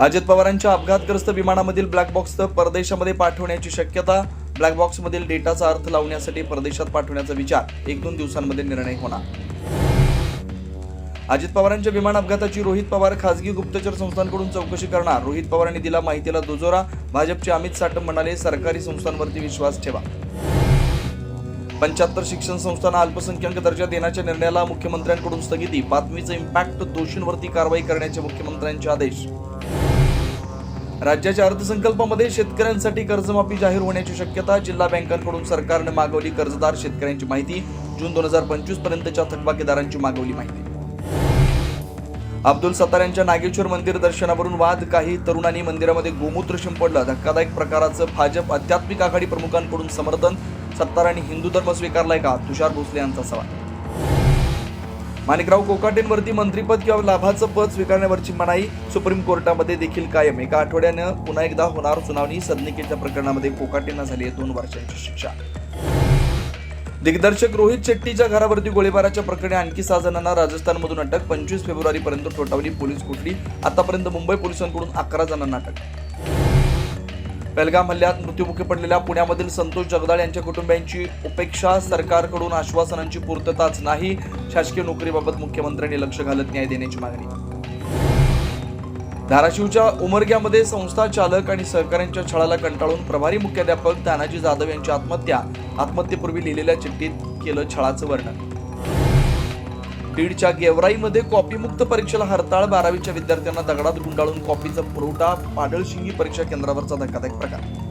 अजित पवारांच्या अपघातग्रस्त विमानामधील black box परदेशामध्ये पाठवण्याची शक्यता. ब्लॅक बॉक्समधील डेटाचा अर्थ लावण्यासाठी परदेशात पाठवण्याचा विचार. एक दोन दिवसांमध्ये निर्णय होणार. अजित पवारांच्या विमान अपघाताची रोहित पवार खासगी गुप्तचर संस्थांकडून चौकशी करणार. रोहित पवारांनी दिला माहितीला दुजोरा. भाजपचे अमित साटम म्हणाले सरकारी संस्थांवरती विश्वास ठेवा. पंच्याहत्तर शिक्षण संस्थांना अल्पसंख्याक दर्जा देण्याच्या निर्णयाला मुख्यमंत्र्यांकडून स्थगिती. बातमीचा इम्पॅक्ट दोषींवरती कारवाई करण्याचे मुख्यमंत्र्यांचे आदेश. राज्याच्या अर्थसंकल्पामध्ये शेतकऱ्यांसाठी कर्जमाफी जाहीर होण्याची शक्यता जिल्हा बँकांकडून सरकारने मागवली. कर्जदार शेतकऱ्यांची माहिती. जून दोन हजार पंचवीस पर्यंतच्या थकबाकीदारांची मागवली माहिती. अब्दुल सत्तार यांच्या नागेश्वर मंदिर दर्शनावरून वाद. काही तरुणांनी मंदिरामध्ये गोमूत्र शिंपडलं. धक्कादायक प्रकाराचं भाजप आध्यात्मिक आघाडी प्रमुखांकडून समर्थन. सत्तारांनी हिंदू धर्म स्वीकारलाय का? तुषार भोसले यांचा सवाल. माणिकराव कोकाटेंवरती मंत्रीपद किंवा लाभाचं पद स्वीकारण्यावरची मनाई सुप्रीम कोर्टामध्ये देखील कायम. एका आठवड्यानं पुन्हा एकदा होणार सुनावणी सदनिकेच्या प्रकरणामध्ये कोकाटेंना झाली आहे दोन वर्षांची शिक्षा. दिग्दर्शक रोहित शेट्टीच्या घरावरती गोळीबाराच्या प्रकरणी आणखी सहा जणांना राजस्थानमधून अटक. पंचवीस फेब्रुवारीपर्यंत ठोठावली पोलीस कोठडी. आतापर्यंत मुंबई पोलिसांकडून अकरा जणांना अटक. पेलगाम हल्ल्यात मृत्युमुखी पडलेल्या पुण्यामधील संतोष जगदाळ यांच्या कुटुंबियांची उपेक्षा सरकारकडून आश्वासनांची पूर्तताच नाही. शासकीय नोकरीबाबत मुख्यमंत्र्यांनी लक्ष घालत न्याय देण्याची मागणी. धाराशिवच्या उमरग्यामध्ये संस्था चालक आणि सहकाऱ्यांच्या छळाला कंटाळून प्रभारी मुख्याध्यापक तानाजी जाधव यांची आत्महत्या. आत्महत्येपूर्वी लिहिलेल्या चिठ्ठीत केलं छळाचं वर्णन. बीडच्या गेवराईमध्ये कॉपीमुक्त परीक्षेला हरताळ बारावीच्या विद्यार्थ्यांना दगडात गुंडाळून कॉपीचा पुरवठा पाडळशिंगी परीक्षा केंद्रावरचा धक्कादायक प्रकार